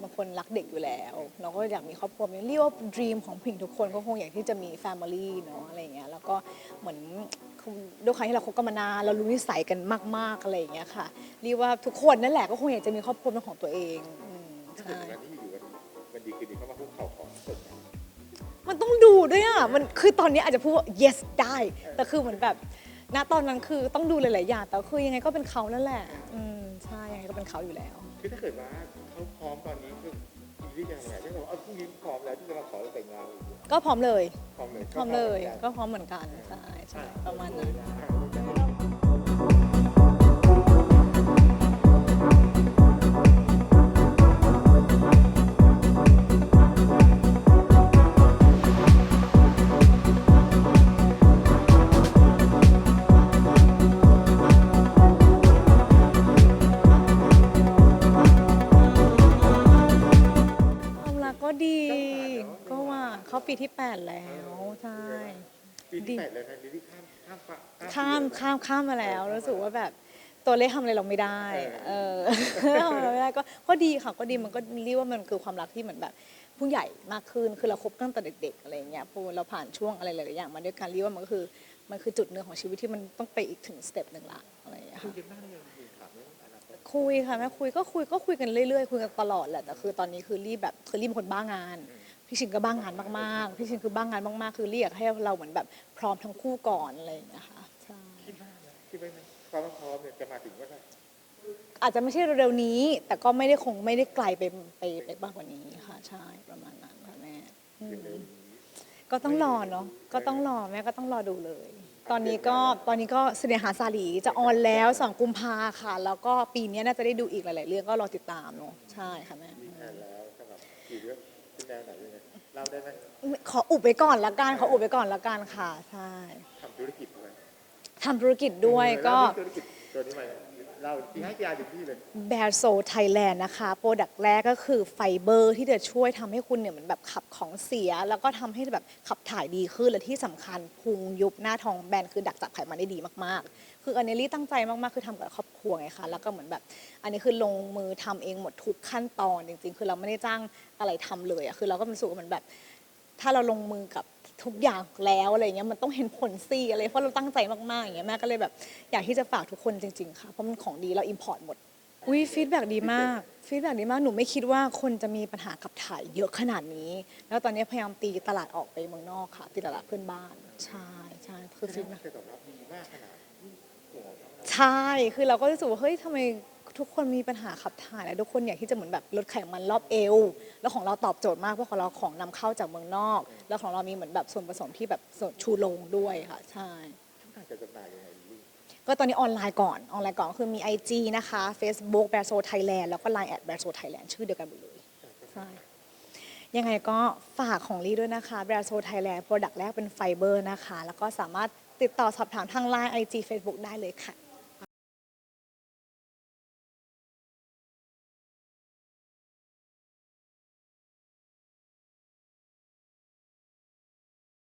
เป็นคนรักเด็กอยู่แล้ว เราก็อยากมีครอบครัวเรียกว่า dream ของผู้หญิงทุกคนก็คงอยากที่จะมี family เนาะอะไรอย่างเงี้ยแล้วก็เหมือนด้วยความที่เราคบกันมานานเรารู้นิสัยกันมาก ๆอะไรอย่างเงี้ยค่ะเรียกว่าทุกคนนั่นแหละก็คงอยากจะมีครอบครัวเป็นของตัวเองอืมถ้าใช่เกิดวันที่อยู่ๆวันวันดีคืนดีเข้ามาคุกเข่าขอสดนะมันต้องดูด้วยอะมันคือตอนนี้อาจจะพูดว่า yes ได้ แต่คือเหมือนแบบ ณตอนนั้นคือต้องดูหลายๆอย่างแต่คือยังไงก็เป็นเขานั่นแหละ อืมใช่ยังไงก็เป็นเขาอยู่แล้ว คือถ้าเกิดว่าเขาพร้อมตอนนี้คืออีกที่จะทำไงที่เราเอาพรุ่งนี้พร้อมแล้วที่จะมาขอเราแต่งงานก็พร้อมเลย พร้อมเลยพร้อมเลย ก็พร้อมเหมือนกันใช่ใช่ประมาณนั้นคว เขาปีที่ 8 แล้วใช่ ปีที่แปดเลยนะปีที่ข้ามข้ามฟ้ข้ามข้ามข้ามมาแล้วรู้สึกว่าแบบตัวเลขทำอะไรเราไม่ได้ เออทำอะไรไม่ได้ก็ก็ดีค่ะก็ดีมันก็เรียกว่ามันคือความรักที่เหมือนแบบผู้ใหญ่มากขึ้นคือเราคบกันตั้งแต่เด็กๆอะไรอย่างเงี้ยพอเราผ่านช่วงอะไรหลายๆอย่างมาด้วยกันเรียกว่ามันก็คือมันคือจุดหนึ่งของชีวิตที่มันต้องไปอีกถึงสเต็ปหนึ่งละอะไรอย่างเงี้ยคุยค่ะกันบ้างเลยคุยถามเรื่องอนาคตคุยค่ะแม่คุยก็คุยก็คุยกันเรื่อยๆคุยกันตลอดแหละแต่คือตอนนี้คือรีบแบบคือรีบเป็นคนบ้างาน พี่ชินก็บ้างงานมากๆ พี่ชินคือบ้างงานมากๆ คือเรียกให้เราเหมือนแบบพร้อมทั้งคู่ก่อนอะไรอย่างเงี้ยค่ะใช่คิดว่านะคิดไว้ไหมความพร้อมเนี่ยจะมาถึงเมื่อไหร่อาจจะไม่ใช่เร็วๆนี้ แต่ก็ไม่ได้คงไม่ได้ไกลไปไปไปมากกว่านี้ค่ะใช่ประมาณนั้นค่ะแม่ก็ต้องรอเนาะก็ต้องรอแม่ก็ต้องรอดูเลย ตอนนี้ก็ตอนนี้ก็เสน่หาสาลีจะออนแล้วสองกุมภาค่ะ แล้วก็ปีนี้น่าจะได้ดูอีกหลาย ๆ เรื่องก็รอติดตามเนาะใช่ค่ะแม่ แนวไหนยังไงเล่าได้ไหมขออุบไว้ก่อนละกันขออุบไว้ก่อนละกันค่ะใช่ทำธุรกิจด้วยทำธุรกิจด้วยก็เล่าเรื่องธุรกิจตัวนี้มา เล่าที่ให้พี่อาร์ถึงที่เลย แบร์โซไทยแลนด์นะคะโปรดักต์แรกก็คือไฟเบอร์ที่จะช่วยทำให้คุณเนี่ยเหมือนแบบขับของเสีย แล้วก็ทำให้แบบขับถ่ายดีขึ้น และที่สำคัญพุงยุบหน้าท้องแบนคือดักจับไขมันได้ดีมากๆ คืออันนี้ลี่ตั้งใจมากๆ คือทำกับครอบครัวไงคะแล้วก็เหมือนแบบ อันนี้คือลงมือทำเองหมดทุกขั้นตอนจริง ๆ คือเราไม่ได้จ้างอะไรทำเลยอะคือเราก็เป็นสูว่าเหมือนแบบ ถ้าเราลงมือกับ ทุกอย่างแล้วอะไรเงี้ยมันต้องเห็นผลสิอะไรเพราะเราตั้งใจมากๆอย่างเงี้ยแม่ก็เลยแบบอยากที่จะฝากทุกคนจริงๆค่ะเพราะมันของดีเราอิมพอร์ตหมดอุ้ยฟีดแบ็ดีมากฟีดแบ็ดีมากหนูไม่คิดว่าคนจะมีปัญหาขับถ่ายเยอะขนาดนี้ แล้วตอนนี้พยายามตีตลาดออกไปเมืองนอกค่ะตีตลาดเพื่อนบ้านใช่ใช่คือฟีดแบ็เคยตอบรับดีมากขนาดที่หัวเราใช่คือเราก็รู้สึกว่าเฮ้ยทำไม ทุกคนมีปัญหาขับถ่ายแล้วทุกคนอยากที่จะเหมือนแบบลดไขมันรอบเอว แล้วของเราตอบโจทย์มากเพราะของเราของนำเข้าจากเมืองนอก แล้วของเรามีเหมือนแบบส่วนผสมที่แบบส่วนชูโรงด้วยค่ะ ใช่ช่องทางการจำหน่ายยังไงดีก็ตอนนี้ออนไลน์ก่อนออนไลน์ก่อนก็คือมี IG นะคะ Facebook แบรโซไทยแลนด์แล้วก็ Line แอดแบรโซไทยแลนด์ชื่อเดียวกันหมดเลยใช่ยังไงก็ฝากของลี่ด้วยนะคะแบรนด์โซไทยแลนด์โปรดักต์แรกเป็นไฟเบอร์นะคะ แล้วก็สามารถติดต่อสอบถามทาง Line IG Facebook ได้เลยค่ะ